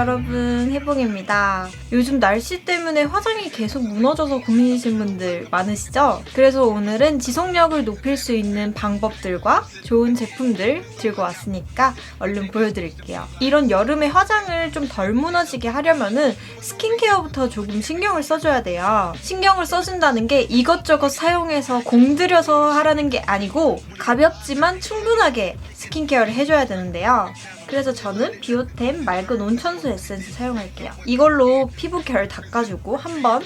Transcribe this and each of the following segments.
여러분 해봉입니다. 요즘 날씨 때문에 화장이 계속 무너져서 고민이신 분들 많으시죠? 그래서 오늘은 지속력을 높일 수 있는 방법들과 좋은 제품들 들고 왔으니까 얼른 보여드릴게요. 이런 여름에 화장을 좀 덜 무너지게 하려면은 스킨케어부터 조금 신경을 써줘야 돼요. 신경을 써준다는 게 이것저것 사용해서 공들여서 하라는 게 아니고 가볍지만 충분하게 스킨케어를 해줘야 되는데요. 그래서 저는 비오템 맑은 온천수 에센스 사용할게요. 이걸로 피부 결 닦아주고 한번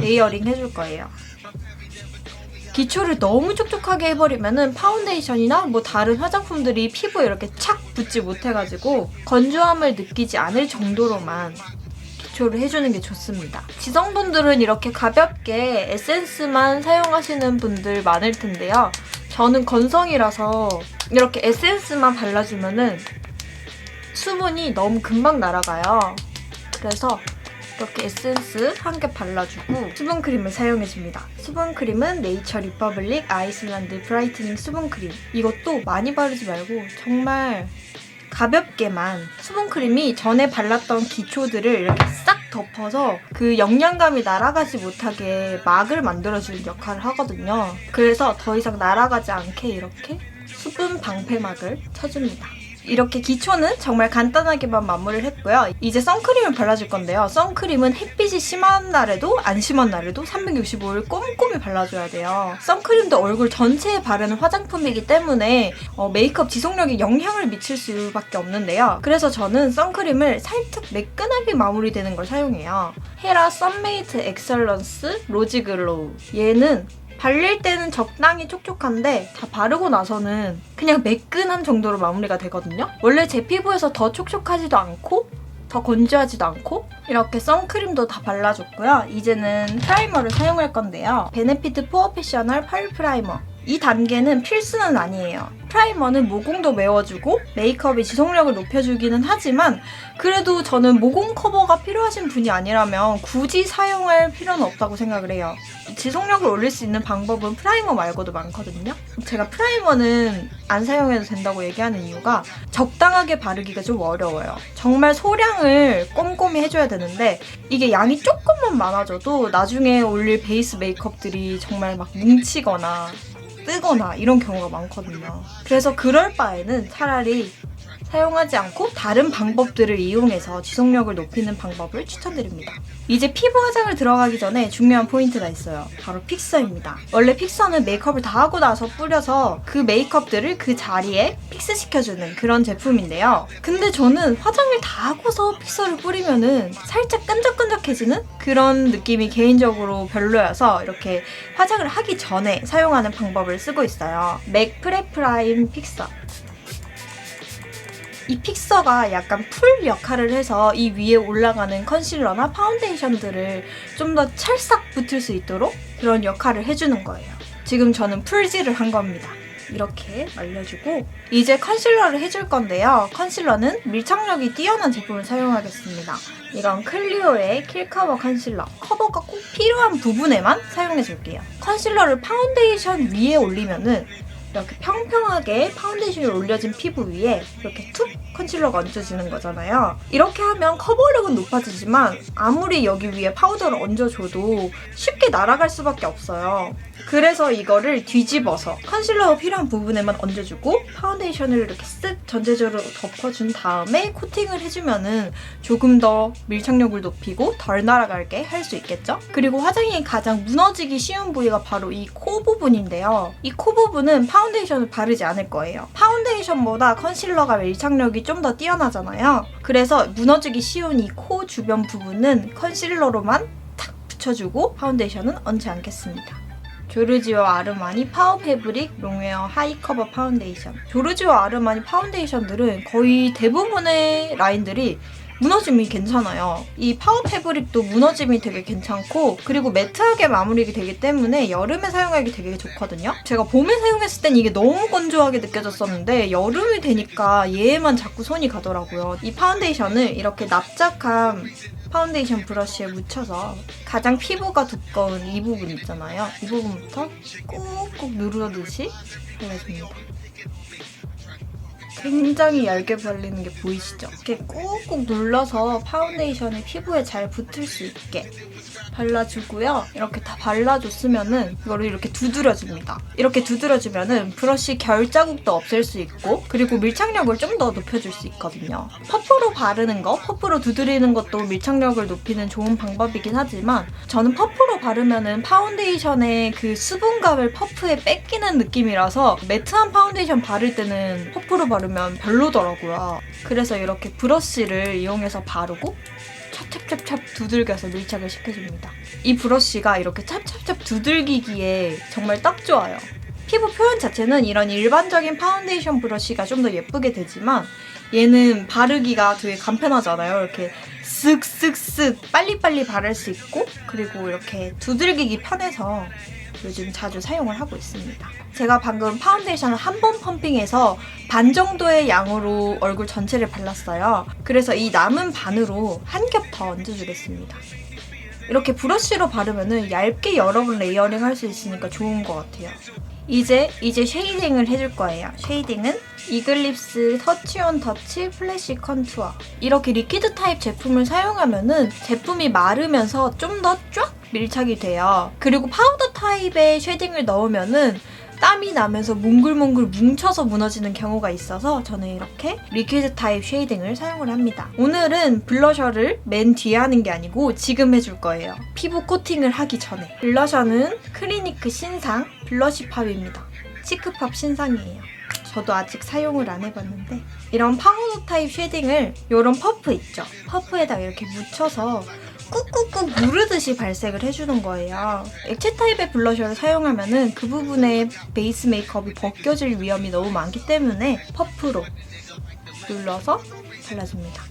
레이어링 해줄 거예요. 기초를 너무 촉촉하게 해버리면은 파운데이션이나 뭐 다른 화장품들이 피부에 이렇게 착 붙지 못해가지고 건조함을 느끼지 않을 정도로만 기초를 해주는 게 좋습니다. 지성분들은 이렇게 가볍게 에센스만 사용하시는 분들 많을 텐데요. 저는 건성이라서 이렇게 에센스만 발라주면은 수분이 너무 금방 날아가요. 그래서 이렇게 에센스 한 개 발라주고 수분 크림을 사용해줍니다. 수분 크림은 네이처 리퍼블릭 아이슬란드 브라이트닝 수분 크림. 이것도 많이 바르지 말고 정말 가볍게만 수분 크림이 전에 발랐던 기초들을 이렇게 싹 덮어서 그 영양감이 날아가지 못하게 막을 만들어주는 역할을 하거든요. 그래서 더 이상 날아가지 않게 이렇게 수분 방패막을 쳐줍니다. 이렇게 기초는 정말 간단하게만 마무리를 했고요. 이제 선크림을 발라줄 건데요. 선크림은 햇빛이 심한 날에도 안 심한 날에도 365일 꼼꼼히 발라줘야 돼요. 선크림도 얼굴 전체에 바르는 화장품이기 때문에 어, 메이크업 지속력에 영향을 미칠 수밖에 없는데요. 그래서 저는 선크림을 살짝 매끈하게 마무리되는 걸 사용해요. 헤라 썬메이트 엑설런스 로지 글로우. 얘는 발릴 때는 적당히 촉촉한데 다 바르고 나서는 그냥 매끈한 정도로 마무리가 되거든요. 원래 제 피부에서 더 촉촉하지도 않고 더 건조하지도 않고 이렇게 선크림도 다 발라줬고요. 이제는 프라이머를 사용할 건데요. 베네피트 포어 패셔널 펄 프라이머. 이 단계는 필수는 아니에요. 프라이머는 모공도 메워주고 메이크업의 지속력을 높여주기는 하지만 그래도 저는 모공 커버가 필요하신 분이 아니라면 굳이 사용할 필요는 없다고 생각을 해요. 지속력을 올릴 수 있는 방법은 프라이머 말고도 많거든요. 제가 프라이머는 안 사용해도 된다고 얘기하는 이유가 적당하게 바르기가 좀 어려워요. 정말 소량을 꼼꼼히 해줘야 되는데 이게 양이 조금만 많아져도 나중에 올릴 베이스 메이크업들이 정말 막 뭉치거나 뜨거나 이런 경우가 많거든요. 그래서 그럴 바에는 차라리 사용하지 않고 다른 방법들을 이용해서 지속력을 높이는 방법을 추천드립니다. 이제 피부 화장을 들어가기 전에 중요한 포인트가 있어요. 바로 픽서입니다. 원래 픽서는 메이크업을 다 하고 나서 뿌려서 그 메이크업들을 그 자리에 픽스시켜주는 그런 제품인데요. 근데 저는 화장을 다 하고서 픽서를 뿌리면은 살짝 끈적끈적해지는 그런 느낌이 개인적으로 별로여서 이렇게 화장을 하기 전에 사용하는 방법을 쓰고 있어요. 맥 프레프라임 픽서. 이 픽서가 약간 풀 역할을 해서 이 위에 올라가는 컨실러나 파운데이션들을 좀 더 찰싹 붙을 수 있도록 그런 역할을 해주는 거예요. 지금 저는 풀질을 한 겁니다. 이렇게 말려주고 이제 컨실러를 해줄 건데요. 컨실러는 밀착력이 뛰어난 제품을 사용하겠습니다. 이건 클리오의 킬커버 컨실러. 커버가 꼭 필요한 부분에만 사용해줄게요. 컨실러를 파운데이션 위에 올리면은 이렇게 평평하게 파운데이션이 올려진 피부 위에 이렇게 툭 컨실러가 얹어지는 거잖아요. 이렇게 하면 커버력은 높아지지만 아무리 여기 위에 파우더를 얹어줘도 쉽게 날아갈 수밖에 없어요. 그래서 이거를 뒤집어서 컨실러가 필요한 부분에만 얹어주고 파운데이션을 이렇게 쓱 전체적으로 덮어준 다음에 코팅을 해주면은 조금 더 밀착력을 높이고 덜 날아갈게 할 수 있겠죠? 그리고 화장이 가장 무너지기 쉬운 부위가 바로 이 코 부분인데요. 이 코 부분은 파운데이션을 바르지 않을 거예요. 파운데이션보다 컨실러가 밀착력이 좀 더 뛰어나잖아요. 그래서 무너지기 쉬운 이 코 주변 부분은 컨실러로만 탁 붙여주고 파운데이션은 얹지 않겠습니다. 조르지오 아르마니 파워 패브릭 롱웨어 하이 커버 파운데이션. 조르지오 아르마니 파운데이션들은 거의 대부분의 라인들이 무너짐이 괜찮아요. 이 파워 패브릭도 무너짐이 되게 괜찮고 그리고 매트하게 마무리가 되기 때문에 여름에 사용하기 되게 좋거든요. 제가 봄에 사용했을 땐 이게 너무 건조하게 느껴졌었는데 여름이 되니까 얘에만 자꾸 손이 가더라고요. 이 파운데이션을 이렇게 납작한 파운데이션 브러쉬에 묻혀서 가장 피부가 두꺼운 이 부분 있잖아요. 이 부분부터 꾹꾹 누르듯이 발라줍니다. 굉장히 얇게 발리는 게 보이시죠? 이렇게 꾹꾹 눌러서 파운데이션이 피부에 잘 붙을 수 있게 발라주고요. 이렇게 다 발라줬으면은 이거를 이렇게 두드려줍니다. 이렇게 두드려주면은 브러쉬 결 자국도 없앨 수 있고 그리고 밀착력을 좀 더 높여줄 수 있거든요. 퍼프로 바르는 거, 퍼프로 두드리는 것도 밀착력을 높이는 좋은 방법이긴 하지만 저는 퍼프로 바르면은 파운데이션의 그 수분감을 퍼프에 뺏기는 느낌이라서 매트한 파운데이션 바를 때는 퍼프로 바르면 별로더라고요. 그래서 이렇게 브러쉬를 이용해서 바르고 찹찹찹찹 두들겨서 밀착을 시켜줍니다. 이 브러쉬가 이렇게 찹찹찹 두들기기에 정말 딱 좋아요. 피부 표현 자체는 이런 일반적인 파운데이션 브러쉬가 좀 더 예쁘게 되지만 얘는 바르기가 되게 간편하잖아요. 이렇게 쓱쓱쓱 빨리빨리 바를 수 있고 그리고 이렇게 두들기기 편해서 요즘 자주 사용을 하고 있습니다. 제가 방금 파운데이션을 한 번 펌핑해서 반 정도의 양으로 얼굴 전체를 발랐어요. 그래서 이 남은 반으로 한 겹 더 얹어주겠습니다. 이렇게 브러쉬로 바르면 얇게 여러 번 레이어링 할 수 있으니까 좋은 것 같아요. 이제 이제 쉐이딩을 해줄 거예요. 쉐이딩은 이글립스 터치온 터치 플래시 컨투어 이렇게 리퀴드 타입 제품을 사용하면은 제품이 마르면서 좀 더 쫙 밀착이 돼요. 그리고 파우더 타입의 쉐딩을 넣으면은 땀이 나면서 몽글몽글 뭉쳐서 무너지는 경우가 있어서 저는 이렇게 리퀴드 타입 쉐이딩을 사용을 합니다. 오늘은 블러셔를 맨 뒤에 하는 게 아니고 지금 해줄 거예요. 피부 코팅을 하기 전에. 블러셔는 크리니크 신상 블러쉬팝입니다. 치크팝 신상이에요. 저도 아직 사용을 안 해봤는데 이런 파우더 타입 쉐딩을 이런 퍼프 있죠? 퍼프에다 이렇게 묻혀서 꾹꾹꾹 누르듯이 발색을 해주는 거예요. 액체 타입의 블러셔를 사용하면은 그 부분에 베이스 메이크업이 벗겨질 위험이 너무 많기 때문에 퍼프로 눌러서 발라줍니다.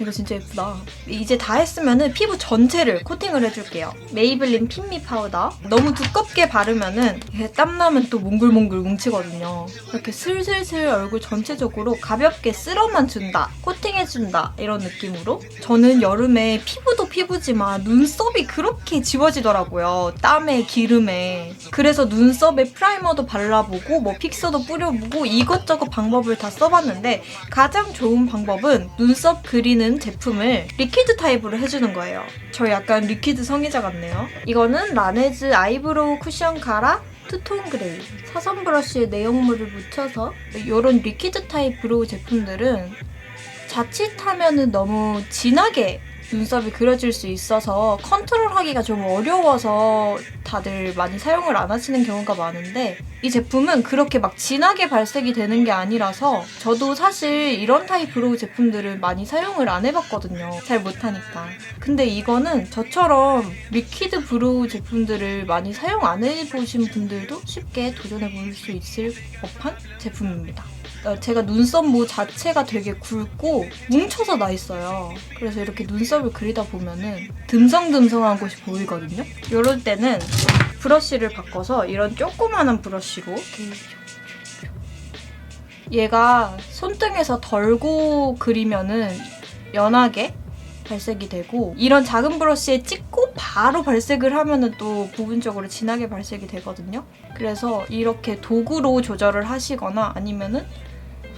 이거 진짜 예쁘다. 이제 다 했으면은 피부 전체를 코팅을 해줄게요. 메이블린 핀미 파우더. 너무 두껍게 바르면은 땀나면 또 몽글몽글 뭉치거든요. 이렇게 슬슬슬 얼굴 전체적으로 가볍게 쓸어만 준다. 코팅해준다. 이런 느낌으로. 저는 여름에 피부도 피부지만 눈썹이 그렇게 지워지더라고요. 땀에 기름에. 그래서 눈썹에 프라이머도 발라보고 뭐 픽서도 뿌려보고 이것저것 방법을 다 써봤는데 가장 좋은 방법은 눈썹 그리는 제품을 리퀴드 타입으로 해주는 거예요. 저 약간 리퀴드 성의자 같네요. 이거는 라네즈 아이브로우 쿠션 카라 투톤 그레이 사선 브러쉬에 내용물을 묻혀서 이런 리퀴드 타입 브로우 제품들은 자칫하면 은 너무 진하게 눈썹이 그려질 수 있어서 컨트롤하기가 좀 어려워서 다들 많이 사용을 안 하시는 경우가 많은데 이 제품은 그렇게 막 진하게 발색이 되는 게 아니라서 저도 사실 이런 타입 브로우 제품들을 많이 사용을 안 해봤거든요. 잘 못하니까. 근데 이거는 저처럼 리퀴드 브로우 제품들을 많이 사용 안 해보신 분들도 쉽게 도전해 볼 수 있을 법한 제품입니다. 어, 제가 눈썹 모 자체가 되게 굵고 뭉쳐서 나 있어요. 그래서 이렇게 눈썹을 그리다 보면은 듬성듬성한 곳이 보이거든요. 이럴 때는 브러쉬를 바꿔서 이런 조그마한 브러쉬로 얘가 손등에서 덜고 그리면은 연하게 발색이 되고 이런 작은 브러쉬에 찍고 바로 발색을 하면은 또 부분적으로 진하게 발색이 되거든요. 그래서 이렇게 도구로 조절을 하시거나 아니면은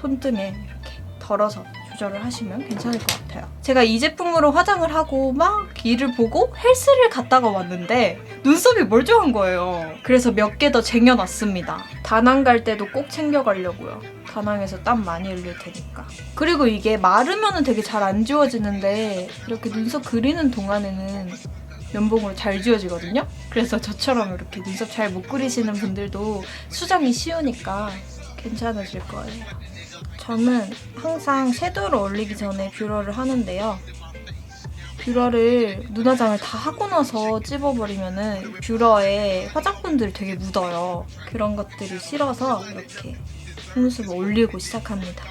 손등에 이렇게 덜어서 조절을 하시면 괜찮을 것 같아요. 제가 이 제품으로 화장을 하고 막 일을 보고 헬스를 갔다가 왔는데 눈썹이 멀쩡한 거예요. 그래서 몇 개 더 쟁여놨습니다. 다낭 갈 때도 꼭 챙겨가려고요. 다낭에서 땀 많이 흘릴 테니까. 그리고 이게 마르면은 되게 잘 안 지워지는데 이렇게 눈썹 그리는 동안에는 면봉으로 잘 지워지거든요. 그래서 저처럼 이렇게 눈썹 잘 못 그리시는 분들도 수정이 쉬우니까 괜찮으실 거예요. 저는 항상 섀도우를 올리기 전에 뷰러를 하는데요. 뷰러를 눈화장을 다 하고 나서 찝어버리면은 뷰러에 화장품들이 되게 묻어요. 그런 것들이 싫어서 이렇게 속눈썹을 올리고 시작합니다.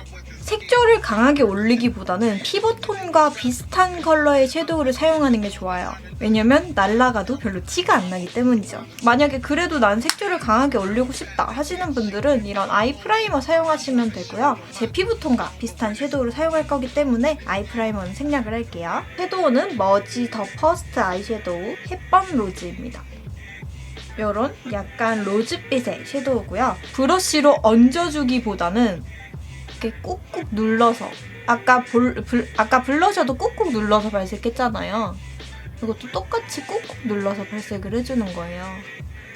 색조를 강하게 올리기보다는 피부톤과 비슷한 컬러의 섀도우를 사용하는 게 좋아요. 왜냐면 날라가도 별로 티가 안 나기 때문이죠. 만약에 그래도 난 색조를 강하게 올리고 싶다 하시는 분들은 이런 아이 프라이머 사용하시면 되고요. 제 피부톤과 비슷한 섀도우를 사용할 거기 때문에 아이 프라이머는 생략을 할게요. 섀도우는 머지 더 퍼스트 아이섀도우 햇밤 로즈입니다. 이런 약간 로즈빛의 섀도우고요. 브러쉬로 얹어주기보다는 이렇게 꾹꾹 눌러서 아까 볼, 불, 아까 블러셔도 꾹꾹 눌러서 발색했잖아요. 이것도 똑같이 꾹꾹 눌러서 발색을 해주는 거예요.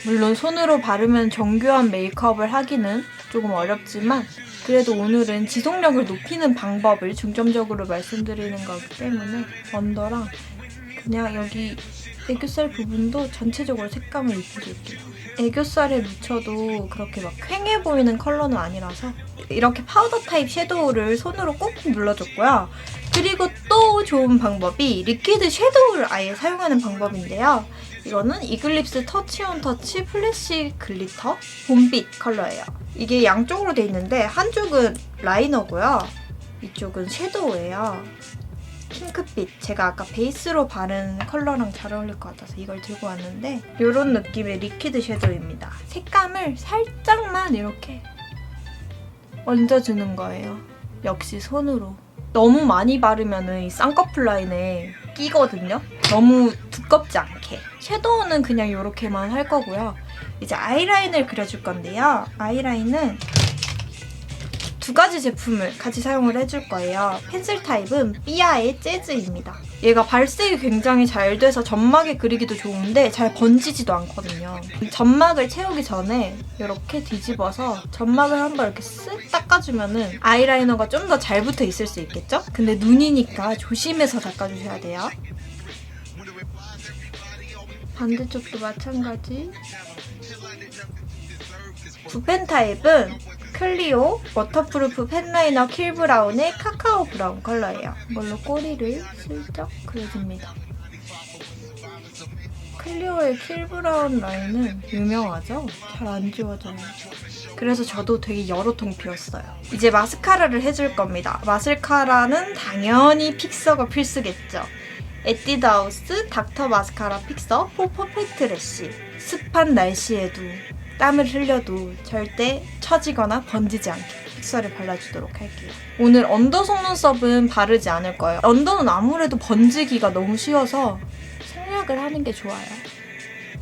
물론 손으로 바르면 정교한 메이크업을 하기는 조금 어렵지만 그래도 오늘은 지속력을 높이는 방법을 중점적으로 말씀드리는 거기 때문에 언더랑 그냥 여기 애교살 부분도 전체적으로 색감을 입혀줄게요. 애교살에 묻혀도 그렇게 막 퀭해 보이는 컬러는 아니라서 이렇게 파우더 타입 섀도우를 손으로 꾹꾹 눌러줬고요. 그리고 또 좋은 방법이 리퀴드 섀도우를 아예 사용하는 방법인데요. 이거는 이글립스 터치온 터치 플래시 글리터 봄빛 컬러예요. 이게 양쪽으로 돼 있는데 한쪽은 라이너고요. 이쪽은 섀도우예요. 핑크빛. 제가 아까 베이스로 바른 컬러랑 잘 어울릴 것 같아서 이걸 들고 왔는데 이런 느낌의 리퀴드 섀도우입니다. 색감을 살짝만 이렇게 얹어주는 거예요. 역시 손으로. 너무 많이 바르면 이 쌍꺼풀 라인에 끼거든요. 너무 두껍지 않게. 섀도우는 그냥 이렇게만 할 거고요. 이제 아이라인을 그려줄 건데요. 아이라인은 두 가지 제품을 같이 사용을 해줄 거예요. 펜슬 타입은 삐아의 재즈입니다. 얘가 발색이 굉장히 잘 돼서 점막에 그리기도 좋은데 잘 번지지도 않거든요. 점막을 채우기 전에 이렇게 뒤집어서 점막을 한번 이렇게 쓱 닦아주면은 아이라이너가 좀 더 잘 붙어 있을 수 있겠죠? 근데 눈이니까 조심해서 닦아주셔야 돼요. 반대쪽도 마찬가지. 붓펜 타입은 클리오 워터프루프 펜라이너 킬 브라운의 카카오 브라운 컬러예요. 이걸로 꼬리를 슬쩍 그려줍니다. 클리오의 킬 브라운 라인은 유명하죠? 잘 안 지워져요. 그래서 저도 되게 여러 통 피웠어요. 이제 마스카라를 해줄 겁니다. 마스카라는 당연히 픽서가 필수겠죠. 에뛰드하우스 닥터 마스카라 픽서 포 퍼펙트 래쉬 습한 날씨에도 땀을 흘려도 절대 처지거나 번지지 않게 픽서를 발라주도록 할게요. 오늘 언더 속눈썹은 바르지 않을 거예요. 언더는 아무래도 번지기가 너무 쉬워서 생략을 하는 게 좋아요.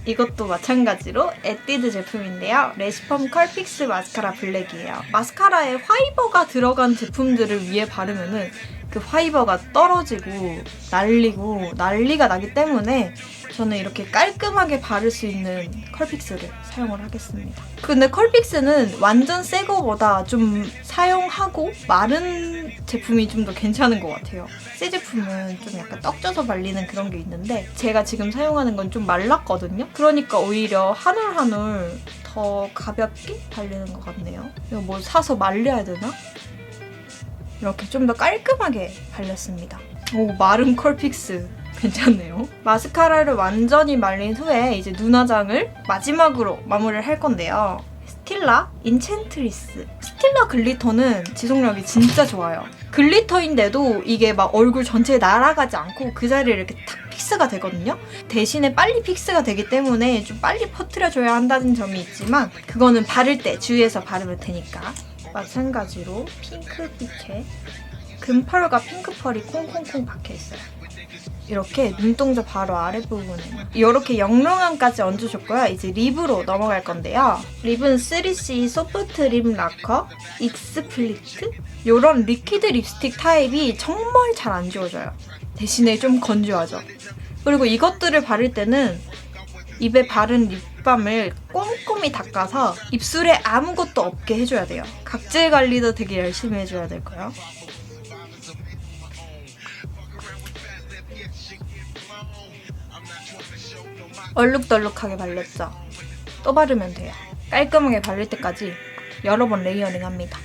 이것도 마찬가지로 에뛰드 제품인데요. 레시펌 컬픽스 마스카라 블랙이에요. 마스카라에 화이버가 들어간 제품들을 위에 바르면은 그 화이버가 떨어지고 날리고 난리가 나기 때문에 저는 이렇게 깔끔하게 바를 수 있는 컬픽스를 사용을 하겠습니다. 근데 컬픽스는 완전 새 거보다 좀 사용하고 마른 제품이 좀 더 괜찮은 것 같아요. 새 제품은 좀 약간 떡져서 발리는 그런 게 있는데 제가 지금 사용하는 건 좀 말랐거든요. 그러니까 오히려 한 올 한올 더 가볍게 발리는 것 같네요. 이거 뭐 사서 말려야 되나? 이렇게 좀 더 깔끔하게 발렸습니다. 오, 마른 컬픽스. 괜찮네요. 마스카라를 완전히 말린 후에 이제 눈화장을 마지막으로 마무리를 할 건데요. 스틸라 인챈트리스. 스틸라 글리터는 지속력이 진짜 좋아요. 글리터인데도 이게 막 얼굴 전체에 날아가지 않고 그 자리에 이렇게 탁 픽스가 되거든요. 대신에 빨리 픽스가 되기 때문에 좀 빨리 퍼트려줘야 한다는 점이 있지만 그거는 바를 때 주의해서 바르면 되니까. 마찬가지로 핑크빛에 금펄과 핑크펄이 콩콩콩 박혀 있어요. 이렇게 눈동자 바로 아랫부분에 이렇게 영롱함까지 얹어줬고요. 이제 립으로 넘어갈 건데요. 립은 3C 소프트 립 라커 익스플리트 이런 리퀴드 립스틱 타입이 정말 잘 안 지워져요. 대신에 좀 건조하죠. 그리고 이것들을 바를 때는 입에 바른 립밤을 꼼꼼히 닦아서 입술에 아무것도 없게 해줘야 돼요. 각질 관리도 되게 열심히 해줘야 될 거예요. 얼룩덜룩하게 발렸죠? 또 바르면 돼요. 깔끔하게 바를 때까지 여러 번 레이어링 합니다.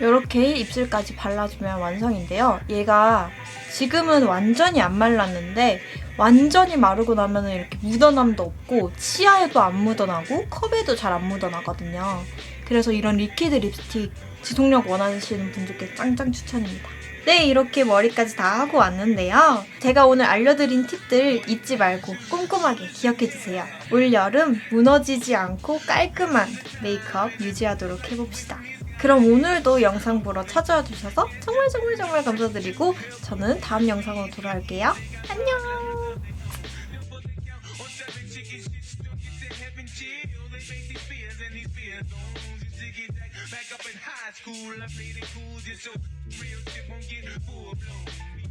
이렇게 입술까지 발라주면 완성인데요. 얘가 지금은 완전히 안 말랐는데 완전히 마르고 나면 이렇게 묻어남도 없고 치아에도 안 묻어나고 컵에도 잘 안 묻어나거든요. 그래서 이런 리퀴드 립스틱 지속력 원하시는 분들께 짱짱 추천입니다. 네, 이렇게 머리까지 다 하고 왔는데요. 제가 오늘 알려드린 팁들 잊지 말고 꼼꼼하게 기억해주세요. 올 여름 무너지지 않고 깔끔한 메이크업 유지하도록 해봅시다. 그럼 오늘도 영상 보러 찾아와 주셔서 정말 정말 정말 감사드리고 저는 다음 영상으로 돌아올게요. 안녕! Used to get that back up in high school. I played it cool just so real shit won't get full blown.